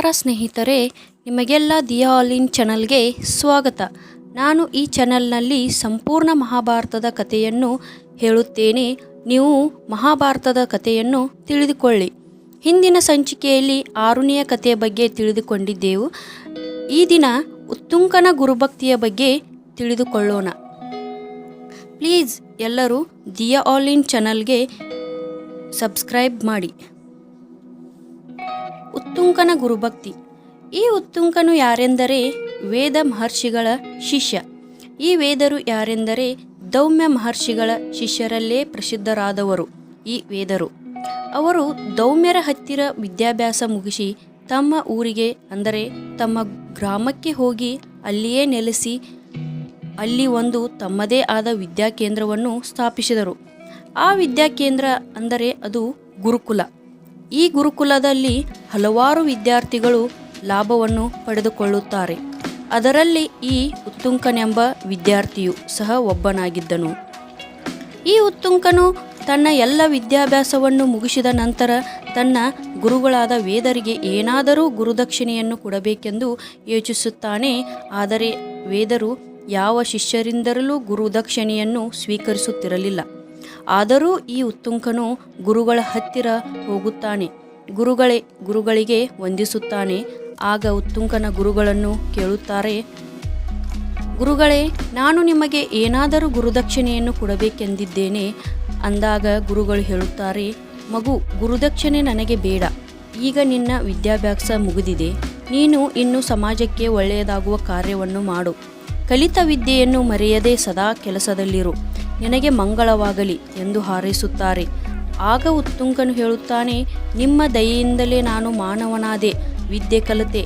ನಮಸ್ಕಾರ ಸ್ನೇಹಿತರೆ, ನಿಮಗೆಲ್ಲ ದಿಯಾ ಆಲಿನ್ ಚಾನಲ್ಗೆ ಸ್ವಾಗತ. ನಾನು ಈ ಚಾನಲ್ನಲ್ಲಿ ಸಂಪೂರ್ಣ ಮಹಾಭಾರತದ ಕಥೆಯನ್ನು ಹೇಳುತ್ತೇನೆ. ನೀವು ಮಹಾಭಾರತದ ಕಥೆಯನ್ನು ತಿಳಿದುಕೊಳ್ಳಿ. ಹಿಂದಿನ ಸಂಚಿಕೆಯಲ್ಲಿ ಆರುಣಿಯ ಕಥೆಯ ಬಗ್ಗೆ ತಿಳಿದುಕೊಂಡಿದ್ದೆವು. ಈ ದಿನ ಉತ್ತುಂಕನ ಗುರುಭಕ್ತಿಯ ಬಗ್ಗೆ ತಿಳಿದುಕೊಳ್ಳೋಣ. ಪ್ಲೀಸ್ ಎಲ್ಲರೂ ದಿಯಾ ಆಲಿನ್ ಚಾನಲ್ಗೆ ಸಬ್ಸ್ಕ್ರೈಬ್ ಮಾಡಿ. ಉತ್ತುಂಕನ ಗುರುಭಕ್ತಿ. ಈ ಉತ್ತುಂಕನು ಯಾರೆಂದರೆ ವೇದ ಮಹರ್ಷಿಗಳ ಶಿಷ್ಯ. ಈ ವೇದರು ಯಾರೆಂದರೆ ದೌಮ್ಯ ಮಹರ್ಷಿಗಳ ಶಿಷ್ಯರಲ್ಲೇ ಪ್ರಸಿದ್ಧರಾದವರು ಈ ವೇದರು. ಅವರು ದೌಮ್ಯರ ಹತ್ತಿರ ವಿದ್ಯಾಭ್ಯಾಸ ಮುಗಿಸಿ ತಮ್ಮ ಊರಿಗೆ, ಅಂದರೆ ತಮ್ಮ ಗ್ರಾಮಕ್ಕೆ ಹೋಗಿ ಅಲ್ಲಿಯೇ ನೆಲೆಸಿ, ಅಲ್ಲಿ ಒಂದು ತಮ್ಮದೇ ಆದ ವಿದ್ಯಾಕೇಂದ್ರವನ್ನು ಸ್ಥಾಪಿಸಿದರು. ಆ ವಿದ್ಯಾಕೇಂದ್ರ ಅಂದರೆ ಅದು ಗುರುಕುಲ. ಈ ಗುರುಕುಲದಲ್ಲಿ ಹಲವಾರು ವಿದ್ಯಾರ್ಥಿಗಳು ಲಾಭವನ್ನು ಪಡೆದುಕೊಳ್ಳುತ್ತಾರೆ. ಅದರಲ್ಲಿ ಈ ಉತ್ತುಂಕನೆಂಬ ವಿದ್ಯಾರ್ಥಿಯು ಸಹ ಒಬ್ಬನಾಗಿದ್ದನು. ಈ ಉತ್ತುಂಕನು ತನ್ನ ಎಲ್ಲ ವಿದ್ಯಾಭ್ಯಾಸವನ್ನು ಮುಗಿಸಿದ ನಂತರ ತನ್ನ ಗುರುಗಳಾದ ವೇದರಿಗೆ ಏನಾದರೂ ಗುರುದಕ್ಷಿಣೆಯನ್ನು ಕೊಡಬೇಕೆಂದು ಯೋಚಿಸುತ್ತಾನೆ. ಆದರೆ ವೇದರು ಯಾವ ಶಿಷ್ಯರಿಂದರಲೂ ಗುರುದಕ್ಷಿಣೆಯನ್ನು ಸ್ವೀಕರಿಸುತ್ತಿರಲಿಲ್ಲ. ಆದರೂ ಈ ಉತ್ತುಂಕನು ಗುರುಗಳ ಹತ್ತಿರ ಹೋಗುತ್ತಾನೆ. ಗುರುಗಳೇ, ಗುರುಗಳಿಗೆ ವಂದಿಸುತ್ತಾನೆ. ಆಗ ಉತ್ತುಂಕನ ಗುರುಗಳನ್ನು ಕೇಳುತ್ತಾರೆ. ಗುರುಗಳೇ, ನಾನು ನಿಮಗೆ ಏನಾದರೂ ಗುರುದಕ್ಷಿಣೆಯನ್ನು ಕೊಡಬೇಕೆಂದಿದ್ದೇನೆ. ಅಂದಾಗ ಗುರುಗಳು ಹೇಳುತ್ತಾರೆ, ಮಗು, ಗುರುದಕ್ಷಿಣೆ ನನಗೆ ಬೇಡ. ಈಗ ನಿನ್ನ ವಿದ್ಯಾಭ್ಯಾಸ ಮುಗಿದಿದೆ. ನೀನು ಇನ್ನು ಸಮಾಜಕ್ಕೆ ಒಳ್ಳೆಯದಾಗುವ ಕಾರ್ಯವನ್ನು ಮಾಡು. ಕಲಿತ ವಿದ್ಯೆಯನ್ನು ಮರೆಯದೆ ಸದಾ ಕೆಲಸದಲ್ಲಿರು. ನಿನಗೆ ಮಂಗಳವಾಗಲಿ ಎಂದು ಹಾರೈಸುತ್ತಾರೆ. ಆಗ ಉತ್ತುಂಕನು ಹೇಳುತ್ತಾನೆ, ನಿಮ್ಮ ದಯೆಯಿಂದಲೇ ನಾನು ಮಾನವನಾದೆ, ವಿದ್ಯೆ ಕಲಿತೆ.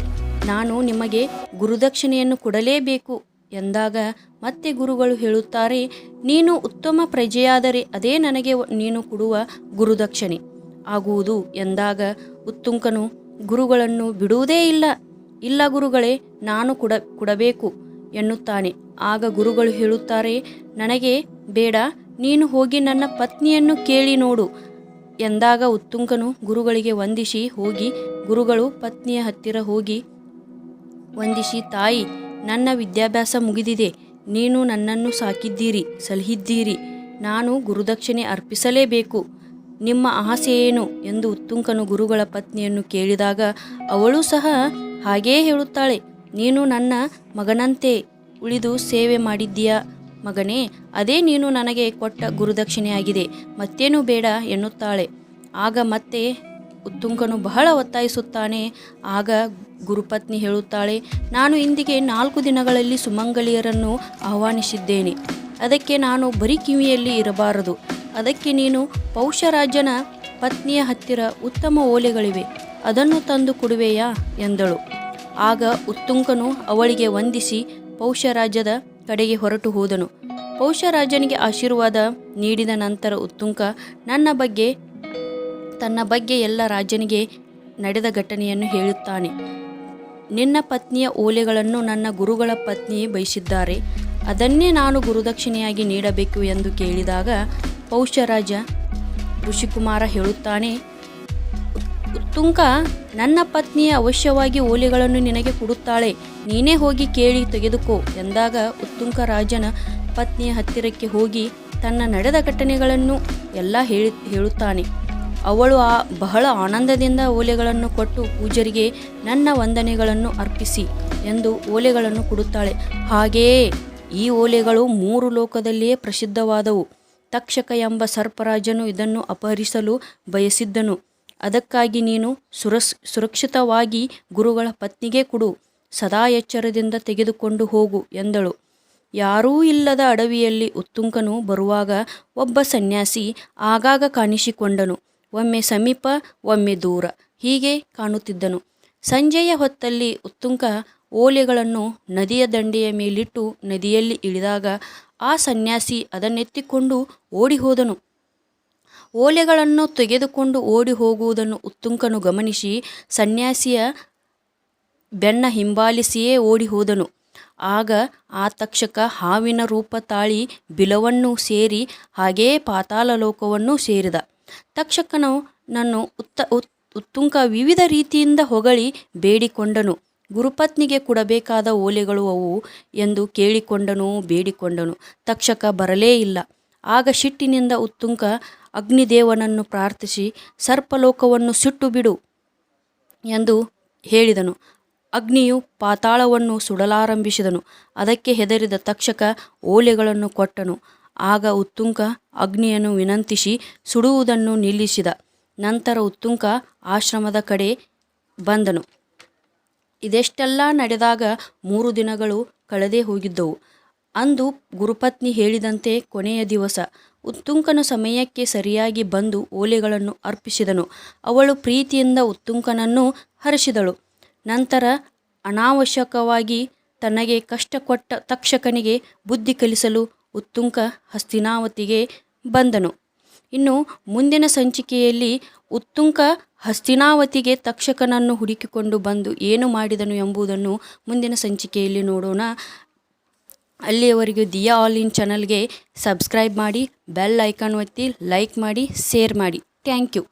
ನಾನು ನಿಮಗೆ ಗುರುದಕ್ಷಿಣೆಯನ್ನು ಕೊಡಲೇಬೇಕು ಎಂದಾಗ ಮತ್ತೆ ಗುರುಗಳು ಹೇಳುತ್ತಾರೆ, ನೀನು ಉತ್ತಮ ಪ್ರಜೆಯಾದರೆ ಅದೇ ನನಗೆ ನೀನು ಕೊಡುವ ಗುರುದಕ್ಷಿಣೆ ಆಗುವುದು ಎಂದಾಗ ಉತ್ತುಂಕನು ಗುರುಗಳನ್ನು ಬಿಡುವುದೇ ಇಲ್ಲ. ಇಲ್ಲ ಗುರುಗಳೇ, ನಾನು ಕೊಡ, ಕೊಡಬೇಕು ಎನ್ನುತ್ತಾನೆ. ಆಗ ಗುರುಗಳು ಹೇಳುತ್ತಾರೆ, ನನಗೆ ಬೇಡ, ನೀನು ಹೋಗಿ ನನ್ನ ಪತ್ನಿಯನ್ನು ಕೇಳಿ ನೋಡು ಎಂದಾಗ ಉತ್ತುಂಕನು ಗುರುಗಳಿಗೆ ವಂದಿಸಿ ಹೋಗಿ, ಗುರುಗಳು ಪತ್ನಿಯ ಹತ್ತಿರ ಹೋಗಿ ವಂದಿಸಿ, ತಾಯಿ, ನನ್ನ ವಿದ್ಯಾಭ್ಯಾಸ ಮುಗಿದಿದೆ, ನೀನು ನನ್ನನ್ನು ಸಾಕಿದ್ದೀರಿ ಸಲಹಿದ್ದೀರಿ ನಾನು ಗುರುದಕ್ಷಿಣೆ ಅರ್ಪಿಸಲೇಬೇಕು, ನಿಮ್ಮ ಆಸೆ ಏನು ಎಂದು ಉತ್ತುಂಕನು ಗುರುಗಳ ಪತ್ನಿಯನ್ನು ಕೇಳಿದಾಗ, ಅವಳು ಸಹ ಹಾಗೇ ಹೇಳುತ್ತಾಳೆ, ನೀನು ನನ್ನ ಮಗನಂತೆ ಉಳಿದು ಸೇವೆ ಮಾಡಿದ್ದೀಯ ಮಗನೇ, ಅದೇ ನೀನು ನನಗೆ ಕೊಟ್ಟ ಗುರುದಕ್ಷಿಣೆಯಾಗಿದೆ, ಮತ್ತೇನು ಬೇಡ ಎನ್ನುತ್ತಾಳೆ. ಆಗ ಮತ್ತೆ ಉತ್ತುಂಕನು ಬಹಳ ಒತ್ತಾಯಿಸುತ್ತಾನೆ. ಆಗ ಗುರುಪತ್ನಿ ಹೇಳುತ್ತಾಳೆ, ನಾನು ಇಂದಿಗೆ ನಾಲ್ಕು ದಿನಗಳಲ್ಲಿ ಸುಮಂಗಲಿಯರನ್ನು ಆಹ್ವಾನಿಸಿದ್ದೇನೆ. ಅದಕ್ಕೆ ನಾನು ಬರೀ ಕಿವಿಯಲ್ಲಿ ಇರಬಾರದು. ಅದಕ್ಕೆ ನೀನು ಪೌಷರಾಜನ ಪತ್ನಿಯ ಹತ್ತಿರ ಉತ್ತಮ ಓಲೆಗಳಿವೆ, ಅದನ್ನು ತಂದು ಕೊಡುವೆಯಾ ಎಂದಳು. ಆಗ ಉತ್ತುಂಕನು ಅವಳಿಗೆ ವಂದಿಸಿ ಪೌಷರಾಜ್ಯದ ಕಡೆಗೆ ಹೊರಟು ಹೋದನು. ಪೌಷರಾಜನಿಗೆ ಆಶೀರ್ವಾದ ನೀಡಿದ ನಂತರ ಉತ್ತುಂಕ ನನ್ನ ಬಗ್ಗೆ, ತನ್ನ ಬಗ್ಗೆ ಎಲ್ಲ ರಾಜನಿಗೆ ನಡೆದ ಘಟನೆಯನ್ನು ಹೇಳುತ್ತಾನೆ. ನಿನ್ನ ಪತ್ನಿಯ ಓಲೆಗಳನ್ನು ನನ್ನ ಗುರುಗಳ ಪತ್ನಿ ಬಯಸಿದ್ದಾರೆ. ಅದನ್ನೇ ನಾನು ಗುರುದಕ್ಷಿಣೆಯಾಗಿ ನೀಡಬೇಕು ಎಂದು ಕೇಳಿದಾಗ ಪೌಷರಾಜ ಋಷಿಕುಮಾರ ಹೇಳುತ್ತಾನೆ ಉತ್ತುಂಕ ನನ್ನ ಪತ್ನಿಯ ಅವಶ್ಯವಾಗಿ ಓಲೆಗಳನ್ನು ನಿನಗೆ ಕೊಡುತ್ತಾಳೆ. ನೀನೇ ಹೋಗಿ ಕೇಳಿ ತೆಗೆದುಕೋ ಎಂದಾಗ ಉತ್ತುಂಕ ರಾಜನ ಪತ್ನಿಯ ಹತ್ತಿರಕ್ಕೆ ಹೋಗಿ ತನ್ನ ನಡೆದ ಘಟನೆಗಳನ್ನು ಎಲ್ಲ ಹೇಳಿ, ಹೇಳುತ್ತಾನೆ. ಅವಳು ಆ ಬಹಳ ಆನಂದದಿಂದ ಓಲೆಗಳನ್ನು ಕೊಟ್ಟು ಪೂಜರಿಗೆ ನನ್ನ ವಂದನೆಗಳನ್ನು ಅರ್ಪಿಸಿ ಎಂದು ಓಲೆಗಳನ್ನು ಕೊಡುತ್ತಾಳೆ. ಹಾಗೆಯೇ ಈ ಓಲೆಗಳು ಮೂರು ಲೋಕದಲ್ಲಿಯೇ ಪ್ರಸಿದ್ಧವಾದವು. ತಕ್ಷಕ ಎಂಬ ಸರ್ಪರಾಜನು ಇದನ್ನು ಅಪಹರಿಸಲು ಬಯಸಿದ್ದನು. ಅದಕ್ಕಾಗಿ ನೀನು ಸುರಸ್, ಸುರಕ್ಷಿತವಾಗಿ ಗುರುಗಳ ಪತ್ನಿಗೆ ಕೊಡು, ಸದಾ ಎಚ್ಚರದಿಂದ ತೆಗೆದುಕೊಂಡು ಹೋಗು ಎಂದಳು. ಯಾರೂ ಇಲ್ಲದ ಅಡವಿಯಲ್ಲಿ ಉತ್ತುಂಕನು ಬರುವಾಗ ಒಬ್ಬ ಸನ್ಯಾಸಿ ಆಗಾಗ ಕಾಣಿಸಿಕೊಂಡನು. ಒಮ್ಮೆ ಸಮೀಪ, ಒಮ್ಮೆ ದೂರ ಹೀಗೆ ಕಾಣುತ್ತಿದ್ದನು. ಸಂಜೆಯ ಹೊತ್ತಲ್ಲಿ ಉತ್ತುಂಕ ಓಲೆಗಳನ್ನು ನದಿಯ ದಂಡೆಯ ಮೇಲಿಟ್ಟು ನದಿಯಲ್ಲಿ ಇಳಿದಾಗ ಆ ಸನ್ಯಾಸಿ ಅದನ್ನೆತ್ತಿಕೊಂಡು ಓಡಿ ಹೋದನು ಓಲೆಗಳನ್ನು ತೆಗೆದುಕೊಂಡು ಓಡಿ ಹೋಗುವುದನ್ನು ಉತ್ತುಂಕನು ಗಮನಿಸಿ, ಸನ್ಯಾಸಿಯ ಬೆನ್ನ ಹಿಂಬಾಲಿಸಿಯೇ ಓಡಿ ಹೋದನು. ಆಗ ಆ ತಕ್ಷಕ ಹಾವಿನ ರೂಪ ತಾಳಿ ಬಿಲವನ್ನು ಸೇರಿ ಹಾಗೇ ಪಾತಾಳ ಲೋಕವನ್ನು ಸೇರಿದ. ತಕ್ಷಕನು ನನ್ನ ಉತ್ತ ಉತ್ ಉತ್ತುಂಕ ವಿವಿಧ ರೀತಿಯಿಂದ ಹೊಗಳಿ ಬೇಡಿಕೊಂಡನು. ಗುರುಪತ್ನಿಗೆ ಕೊಡಬೇಕಾದ ಓಲೆಗಳು ಅವು ಎಂದು ಕೇಳಿಕೊಂಡನು ಬೇಡಿಕೊಂಡನು. ತಕ್ಷಕ ಬರಲೇ ಇಲ್ಲ. ಆಗ ಶಿಟ್ಟಿನಿಂದ ಉತ್ತುಂಕ ಅಗ್ನಿದೇವನನ್ನು ಪ್ರಾರ್ಥಿಸಿ, ಸರ್ಪಲೋಕವನ್ನು ಸುಟ್ಟು ಬಿಡು ಎಂದು ಹೇಳಿದನು. ಅಗ್ನಿಯು ಪಾತಾಳವನ್ನು ಸುಡಲಾರಂಭಿಸಿದನು. ಅದಕ್ಕೆ ಹೆದರಿದ ತಕ್ಷಕ ಓಲೆಗಳನ್ನು ಕೊಟ್ಟನು. ಆಗ ಉತ್ತುಂಕ ಅಗ್ನಿಯನ್ನು ವಿನಂತಿಸಿ ಸುಡುವುದನ್ನು ನಿಲ್ಲಿಸಿದ. ನಂತರ ಉತ್ತುಂಕ ಆಶ್ರಮದ ಕಡೆ ಬಂದನು. ಇದೆಷ್ಟೆಲ್ಲ ನಡೆದಾಗ ಮೂರು ದಿನಗಳು ಕಳೆದೇ ಹೋಗಿದ್ದವು. ಅಂದು ಗುರುಪತ್ನಿ ಹೇಳಿದಂತೆ ಕೊನೆಯ ದಿವಸ ಉತ್ತುಂಕನ ಸಮಯಕ್ಕೆ ಸರಿಯಾಗಿ ಬಂದು ಓಲೆಗಳನ್ನು ಅರ್ಪಿಸಿದನು. ಅವಳು ಪ್ರೀತಿಯಿಂದ ಉತ್ತುಂಕನನ್ನು ಹರಿಸಿದಳು. ನಂತರ ಅನಾವಶ್ಯಕವಾಗಿ ತನಗೆ ಕಷ್ಟ ಕೊಟ್ಟ ತಕ್ಷಕನಿಗೆ ಬುದ್ಧಿ ಕಲಿಸಲು ಉತ್ತುಂಕ ಹಸ್ತಿನಾವತಿಗೆ ಬಂದನು. ಇನ್ನು ಮುಂದಿನ ಸಂಚಿಕೆಯಲ್ಲಿ ಉತ್ತುಂಕ ಹಸ್ತಿನಾವತಿಗೆ ತಕ್ಷಕನನ್ನು ಹುಡುಕಿಕೊಂಡು ಬಂದು ಏನು ಮಾಡಿದನು ಎಂಬುದನ್ನು ಮುಂದಿನ ಸಂಚಿಕೆಯಲ್ಲಿ ನೋಡೋಣ. ಅಲ್ಲಿಯವರೆಗೂ ದಿಯಾ ಆಲ್ ಇನ್ ಚಾನಲ್ಗೆ ಸಬ್ಸ್ಕ್ರೈಬ್ ಮಾಡಿ, ಬೆಲ್ ಐಕಾನ್ ಒತ್ತಿ, ಲೈಕ್ ಮಾಡಿ, ಶೇರ್ ಮಾಡಿ. Thank you.